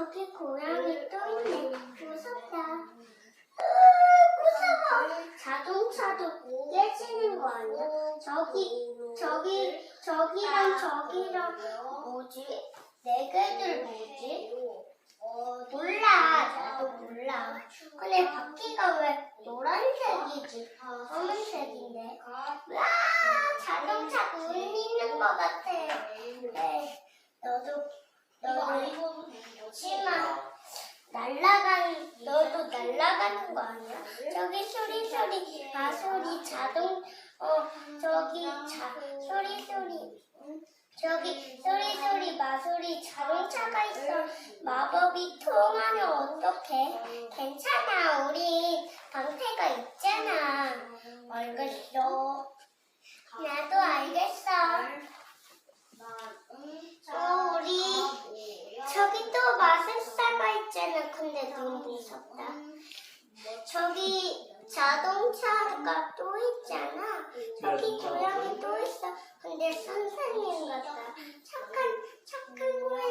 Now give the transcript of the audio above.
저기 고양이 또 있네. 무섭다. 어, 무서워. 자동차도 깨지는 거 아니야? 저기, 저기, 저기랑 저기랑 뭐지? 네 개들 뭐지? 몰라. 나도 몰라. 근데 바퀴가 왜 노란색이지? 검은색인데. 와, 자동차도 있는 것 같아. 치마 날라가는 너도 날라가는 거 아니야? 저기 소리 소리 마소리 자동 어 저기 자 소리 소리 음, 저기 소리 소리 마소리 자동차가 있어 마법이 통하면 어떡해? 괜찮아 우리 방패가 있잖아 알겠어 나도 맛은 살아있지는 근데 너무 무섭다. 저기 자동차가 또 있잖아. 저기 네, 고양이 또 있어. 근데 선생님 같다. 착한 착한 고양이.